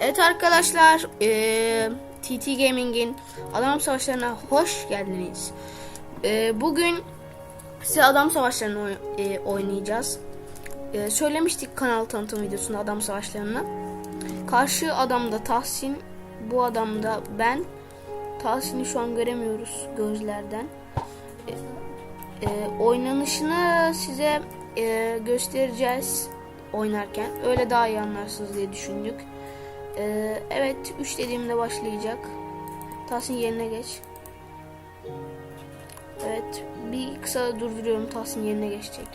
Evet arkadaşlar, eee, TT Gaming'in Adam Savaşları'na hoş geldiniz. Eee, bugün size Adam Savaşları'nı eee, oynayacağız. Eee, söylemiştik kanal tanıtım videosunda Adam Savaşları'na. Karşı adamda Tahsin, bu adamda ben. Tahsin'i şu an göremiyoruz gözlerden. Eee, oynanışını size eee, göstereceğiz oynarken. Öyle daha iyi anlarsınız diye düşündük. Ee, evet 3 dediğimde başlayacak. Tahsin yerine geç. Evet bir kısa durduruyorum Tahsin yerine geçecek.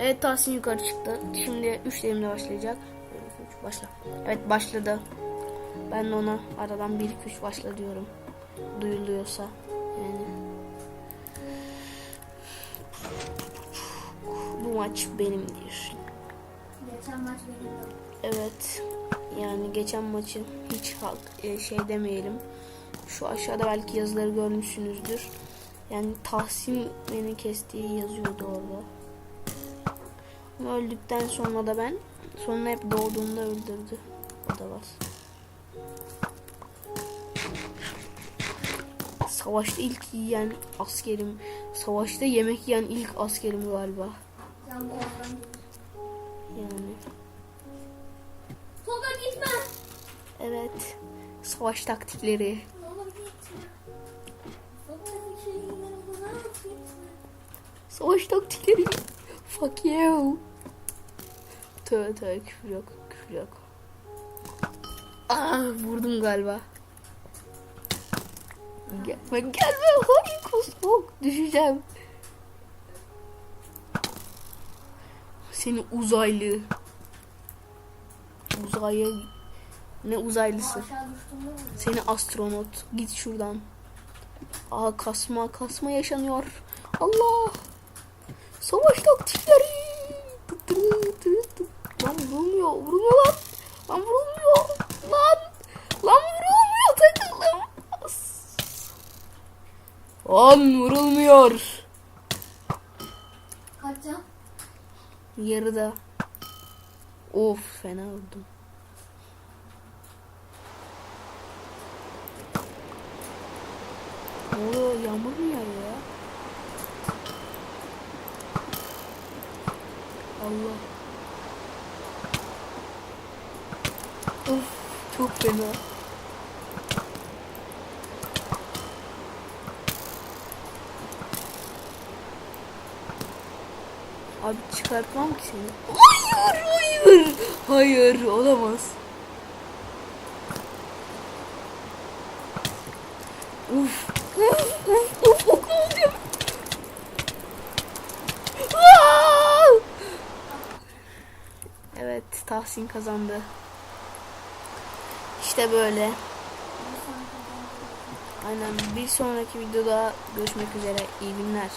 Evet Tahsin yukarı çıktı. Şimdi 3 dediğimde başlayacak. 3 başla. Evet başladı. Ben de ona aradan 1 2 3 başla diyorum. Duyuluyorsa yani. Bu maç benimdir. Geçen maç benim. Evet. Yani geçen maçı hiç halk e, şey demeyelim. Şu aşağıda belki yazıları görmüşsünüzdür. Yani Tahsin beni kestiği yazıyordu orada. Ama öldükten sonra da ben sonra hep doğduğunda öldürdü. O da var. Savaşta ilk yiyen askerim. Savaşta yemek yiyen ilk askerim galiba. Yani. Evet. Savaş taktikleri. Savaş taktikleri. Fuck you. Tövbe tövbe küfür yok. Küfür yok. Ah vurdum galiba. Gelme gelme. Hayır kusmuk. Düşeceğim. Seni uzaylı. Uzaya ne uzaylısı? Seni astronot. Git şuradan. Aa kasma kasma yaşanıyor. Allah. Savaş taktikleri. Lan vurulmuyor. Vurulmuyor lan. Lan vurulmuyor. Lan. Lan vurulmuyor takıldım. Lan vurulmuyor. Kaç can? Yarıda. Of fena vurdum. Oluyor? Yağmur mu yağıyor ya? Allah. Of çok fena. Abi çıkartmam ki seni. Hayır, hayır. Hayır, olamaz. Uf. Evet, Tahsin kazandı. İşte böyle. Aynen bir sonraki videoda görüşmek üzere. İyi günler.